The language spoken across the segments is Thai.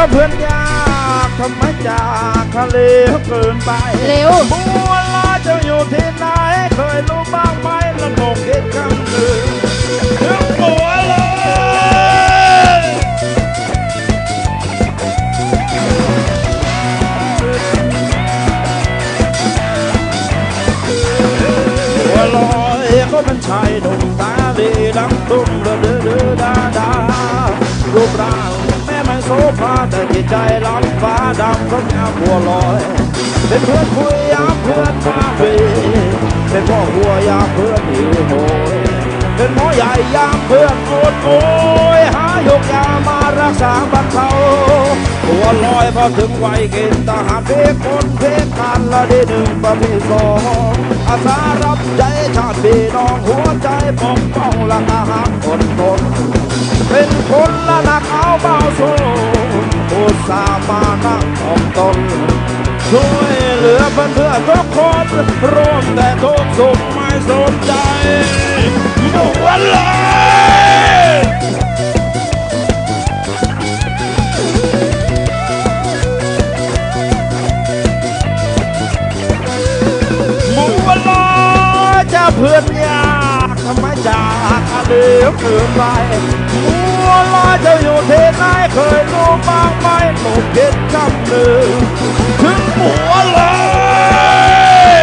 จ้าเพื่อนยากทำไมจากทะเลเกินไปเร็วบัวลอยเจ้าอยู่ที่ไหนเคยรู้บ้างไหมละโงกคิดคำหนึ่ง ใจล้ำฟ้าดำพระงามบัวลอย เป็นเพื่อนคุยยามเพื่อนมาวีเป็นพ่อหัวยามเพื่อนหิวโหยเป็นหมอใหญ่ยามเพื่อนปวดโอยหายกยามารักษาบรรเทาบัวลอยพอถึงวัยเกณฑ์ทหารเพกคนเพกกันละด้หนึ่งประเภทสองอาสารับใจชาติพี่น้องหัวใจปกป้องและทหารคนทนเป็นคนละนักเอาเบาสู้ อุตสาหมานั่งอมตนช่วยเหลือเพื่อนเพื่อทุกคนร่วมแต่ทุกสุขไม่สนใจบัวลอยบัวลอยจะเพื่อนยากทำไมจากเหลือเกินไปบัวลอยจะ นูคิดคำหนึ่งถึงบัวลอย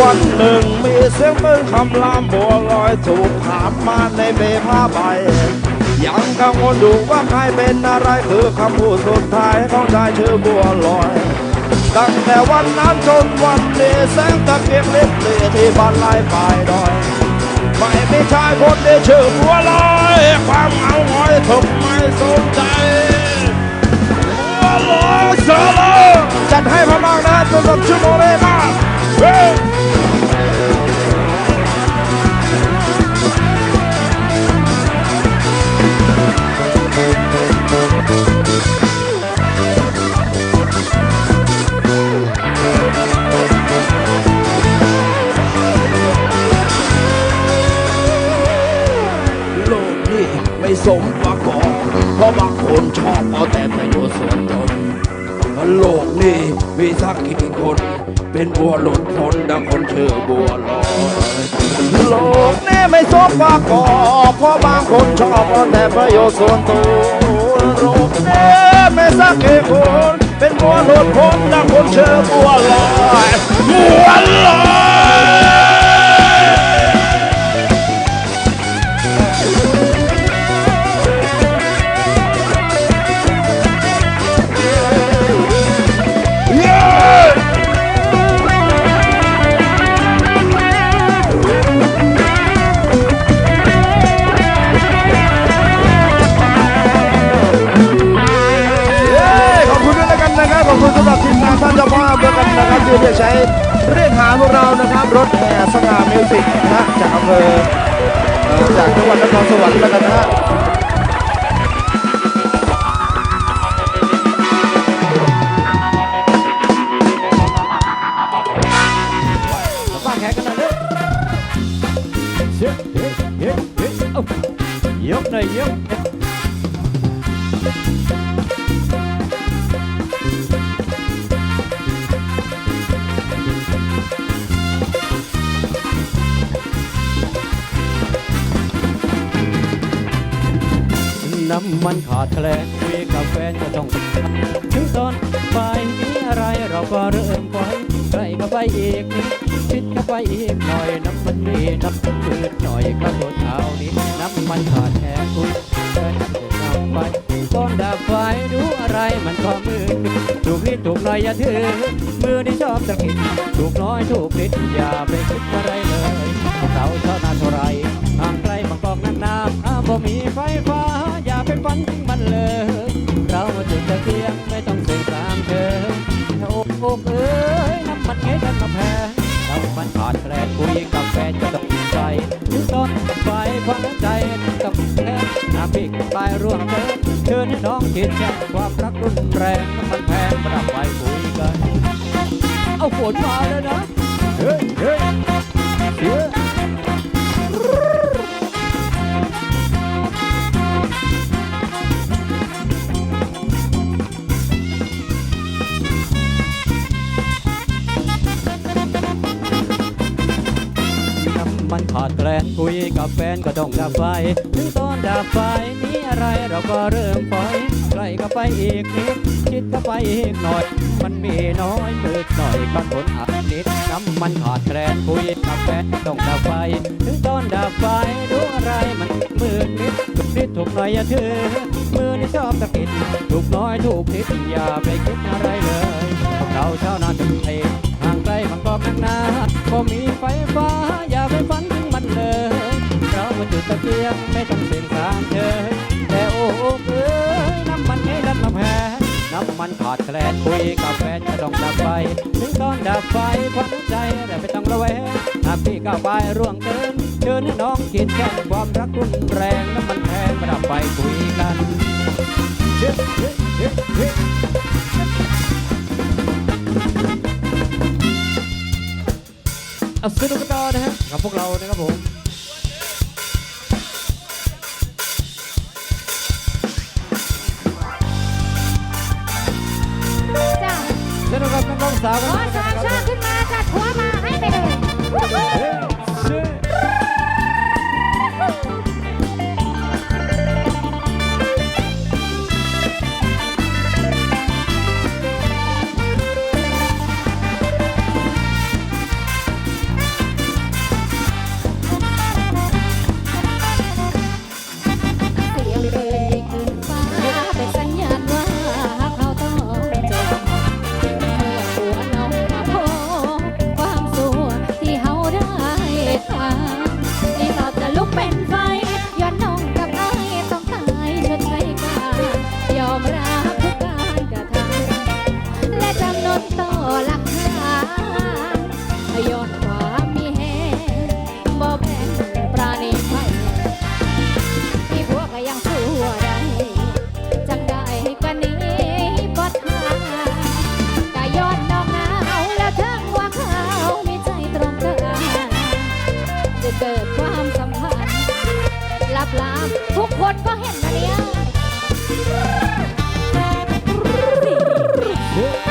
วันหนึ่งมีเสียงปืนคำรามบัวลอยถูกถามมาในเบผ้าใบยังกังวลอยู่ว่าใครเป็นอะไรคือคำพูดสุดท้ายของชายชื่อบัวลอย ตั้งแต่วันนั้นจนวันนี้แสงตะเกียงเล็บเลียที่บ้านลายฝ่ายดอยไม่มีชายคนที่ชื่อบัวลอยความเอาหงอยถูกไม่สนใจ สมประกอบเพราะบางคนชอบเอาแต่ประโยชน์ส่วนตนโลกนี้มีสักกี่คน เป็นบัวหลุดพ้นดังคนเชื่อบัวลอยโลกนี้ไม่สมประกอบเพราะบางคนชอบเอาแต่ประโยชน์ส่วนตัวโลกนี้ไม่สักกี่คน เป็นบัวหลุดพ้นดังคนเชื่อบัวลอยบัวลอย รถแห่สง่ามิวสิกนะฮะจากอำเภอจากจังหวัดนครสวรรค์แล้วกันนะฮะำมันขาดแคลนคุยกับแฟนก็ต้องถึงตอนบ่ายมีอะไรเราก็เริ่มปล่อยใกล้เข้าไปอีกนิดชิดเข้าไปอีกหน่อยน้ำมันมีน้ำพืดหน่อยก็ทนเอานี้น้ำมันขาดแคลนคุยแฟนจะนำไปต้นดับไฟดูอะไรมันก็มืดถูกนิดถูกหน่อยอย่าถือมือที่ชอบตะกิดถูกน้อยถูกนิดอย่าไปคิดอะไรเลยเสาเท่านั้นเท่าไร เกียงไม่ต้องเสียงกลางเธอโอ้โอ้เอ้ยน้ำมันเงี้ยกันมาแพงเรามันขาดแคลนคุยกับแฟนจะต้องใจถึงต้นไฟความใจต้องแค่น้ำพริกปลายร่วงเกินเชิญให้น้องคิดแค่ความรักรุนแรงน้ำมันแพงปรับไปคุยกัน เอาฝนมาแล้วนะ คุยกับแฟนก็ต้องดับไฟ ถึงตอนดับไฟมีอะไรเราก็เริ่มปล่อยใกล้ก็ไปอีกนิด คิดก็ไปอีกหน่อย มันมีน้อยมืดหน่อยก็ทนอัดนิดน้ำมันขาดแคลนคุยกับแฟนต้องดับไฟ ถึงตอนดับไฟดูอะไรมันมืดนิดถูกนิดถูกหน่อยอย่าถือมือนี่ชอบตะกิดถูกน้อยถูกนิดอย่าไปคิดอะไรเลยเราชาวนาจนเทห่างไกลมันก็ข้างหนาก็มีไฟฟ้าอย่าไปฝัน ตะเกียงไม่ต้องเสียงสามเชยแต่โอ้เอ้ยน้ำมันให้ดันมาแพ้น้ำมันขาดแคลนคุยกับแฟนจะต้องดับไฟถึงตอนดับไฟความใจแต่ไม่ต้องระแวงหากพี่ก้าวไปร่วงเกินเชิญให้น้องกินแค่ความรักรุนแรงน้ำมันแพงมาดับไฟคุยกันเฮ้เฮ้เฮ้เฮ้เอาสนุกกันต่อนะฮะกับพวกเรานะครับผม นุกกับน้องๆสาวกันอสามชาติขึ้นมาจัดหัวมาให้ไปเลย ย้อนความมีแหงบ่แบ่งปราณีไผที่วกยังชั่วไดจังไดกันนี้บ่ทางก็ย้อนนองหนาวแล้วถึงว่าเขามีใจตรงกันจะเกิดความสัมพันธ์ลับลามทุกคนก็เห็นนะเนี่ย Yeah.